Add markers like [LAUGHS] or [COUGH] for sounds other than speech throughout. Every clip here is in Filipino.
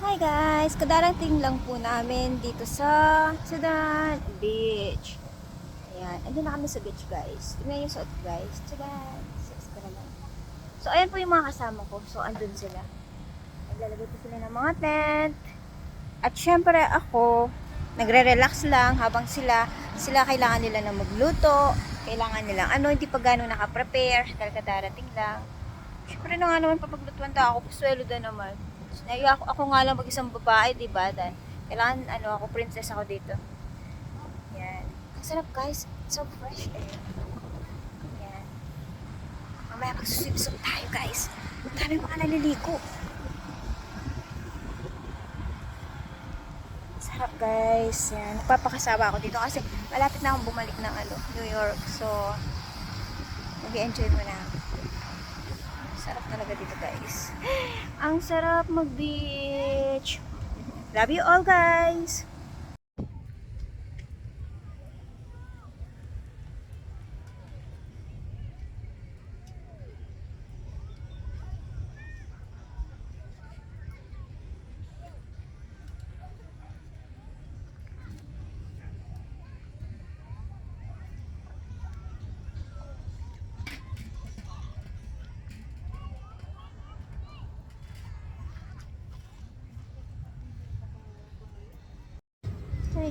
Hi guys! Kadarating lang po namin dito sa Sudan Beach. Ayan. Andun na kami sa beach guys. Tingnan yung suot guys. Sudan. Sis ko naman. So ayan po yung mga kasama ko. So andun sila. Naglalagay po sila ng mga tent. At syempre ako, nagre-relax lang habang sila, sila kailangan nila na magluto. Kailangan nilang ano, hindi pa gano'ng nakaprepare. Dahil kadarating lang. Syempre na nga naman papaglutuan ta ako. Paswelo din naman. Naiya ako, ako nga lang mag-isang babae, di ba? Dahil kailangan, ano, ako princess ako dito. Yan. Ang sarap, guys. So fresh air. Yan. Mamaya magsuswim-swim tayo, guys. Ang dami mga naliliko. Sarap, guys. Yan. Nagpapakasawa ako dito kasi malapit na akong bumalik ng ano, New York. So, mag-enjoy mo na ako. Sarap talaga dito, guys. [GASPS] Ang sarap mag-beach. Love you all, guys.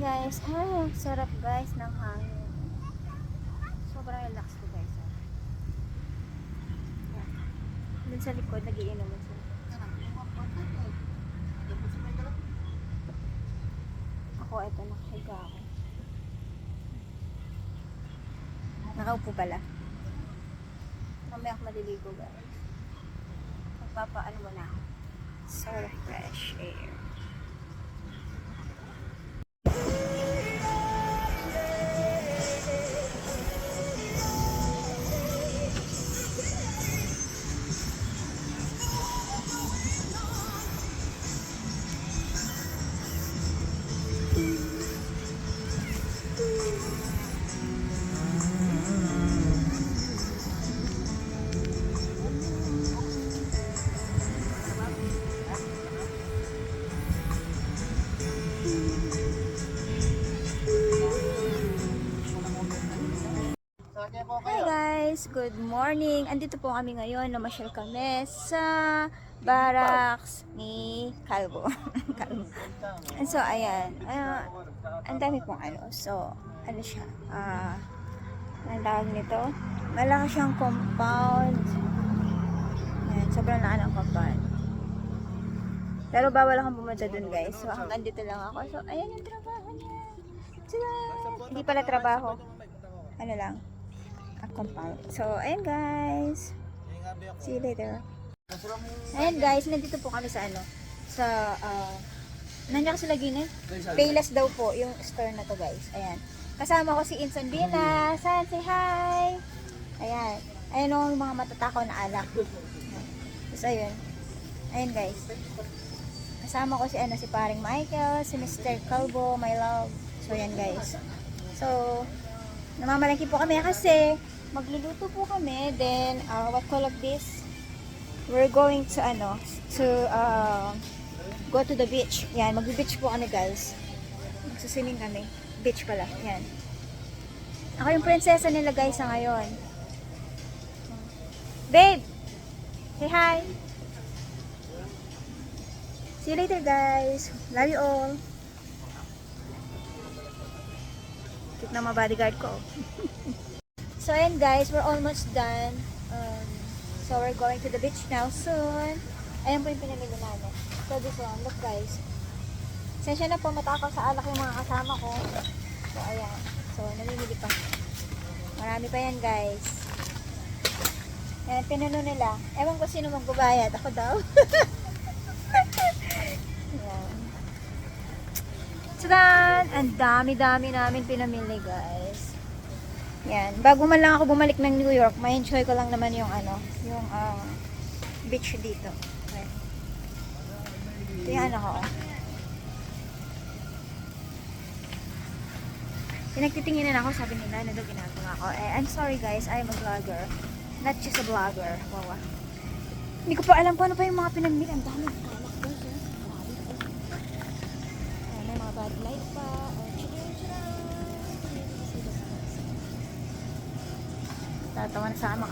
Guys, ah, sarap guys ng hangin. Sobrang relax ko guys. ah. Yan. Dun sa likod, nagiinuman sila. Ako, eto, nakahiga ako. Nakaupo pala. Mamaya ako maliligo guys. Magpapaano mo na ako. So fresh air. Guys! Good morning! Andito po kami ngayon, namasyal kami sa barracks ni Calvo. [LAUGHS] Calvo. So, ayan. ah, ang dami pong ano. So, ano siya? Ah, ang tawag nito? Malaki siyang compound. Ayan, sobrang laki ng compound. Pero bawal akong pumunta dun guys. So, hanggang dito lang ako. So, ayan yung trabaho niya. Hindi pala trabaho. Ano lang? A compound. So, ayan guys. See you later. Ayan guys, nandito po kami sa ano? Sa, uh, nandiyan kasi lagi na Payless daw po yung store na to guys. Ayan. Kasama ko si Insan Bina. San, say hi! Ayan. Ayan o, yung mga matatakaw na alak. Tapos ayun. Ayan guys. Kasama ko si ano si paring Michael, si Mr. Calvo, my love. So yan guys. So namamalengke po kami kasi magluluto po kami. Then uh, what call of this? We're going to ano to uh, go to the beach. Yan, magbe-beach po kami guys. Magsuswimming kami. Beach pala. Yan. Ako yung prinsesa nila guys sa ngayon. Babe! Say hi! See you later guys. Love you all. Cute na mga bodyguard ko. [LAUGHS] so ayan guys, we're almost done. Um, so we're going to the beach now soon. Ayan po yung pinamili namin. So this one, look guys. Sensya na po matakaw sa alak yung mga kasama ko. So ayan. So namimili pa. Marami pa yan guys. Yan, pinuno nila. Ewan ko sino magbabayad. Ako daw. [LAUGHS] Yan. Tadan! Ang dami-dami namin pinamili, guys. Yan. Bago man lang ako bumalik ng New York, ma-enjoy ko lang naman yung ano, yung uh, beach dito. Okay. Ito yung ano. Pinagtitinginan ako, sabi nila, ano ginagawa ko. Eh, I'm sorry guys, I'm a vlogger. Not just a vlogger. Wawa. Hindi ko pa alam kung ano pa yung mga pinamili. Ang dami. Ang dami. May mga bad light pa. Tatawa na sa asawa.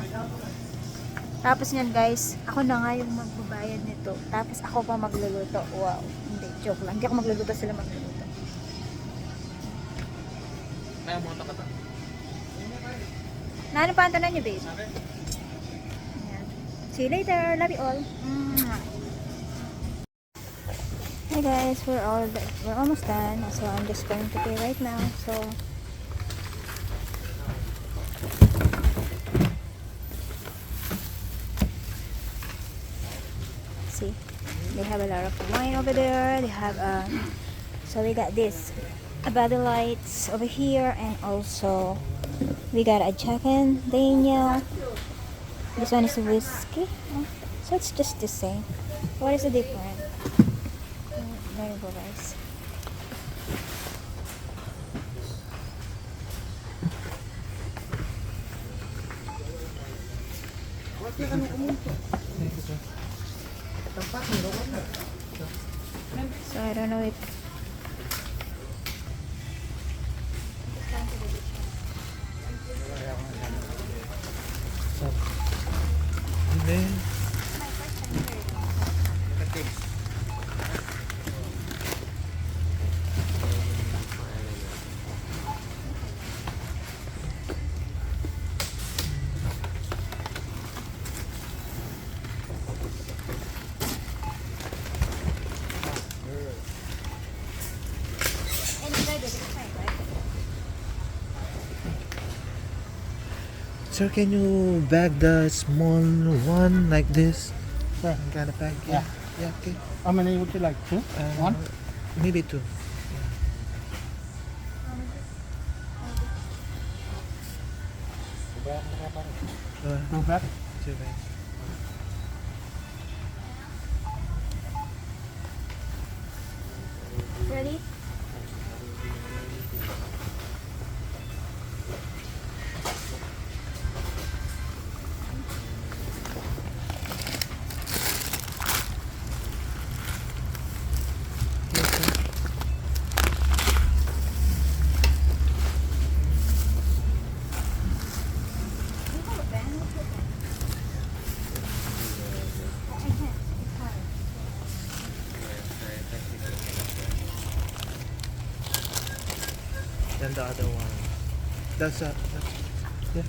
Tapos yan guys, ako na nga yung magbabayad nito. Tapos ako pa magluluto. Wow. Hindi, joke lang. Hindi ako magluluto, sila magluluto. Kaya mo kata. Na ano pa ang tanong niyo, babe? Ayan. See you later. Love you all. Mwah. Hi guys, we're all we're almost done. So I'm just going to pay right now. So have a lot of wine over there. They have a so we got this, Bud Lights over here, and also we got a Jack and Daniel. This one is a whiskey. So it's just the same. What is the difference? There you go, guys. So I don't know if Hindi. Sir, can you bag the small one like this? Sure. Kind of bag? Yeah. Yeah, okay. How many would you like? Two? Uh, One? Maybe two. Uh, Two back? two bags. Then the other one. That's a. That's, yeah.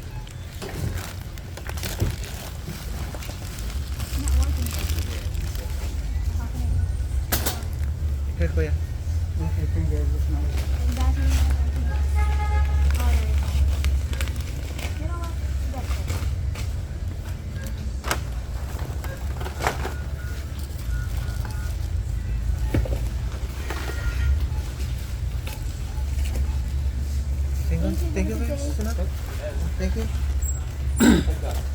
Here, kuya. Okay, Thank you, guys. Thank you.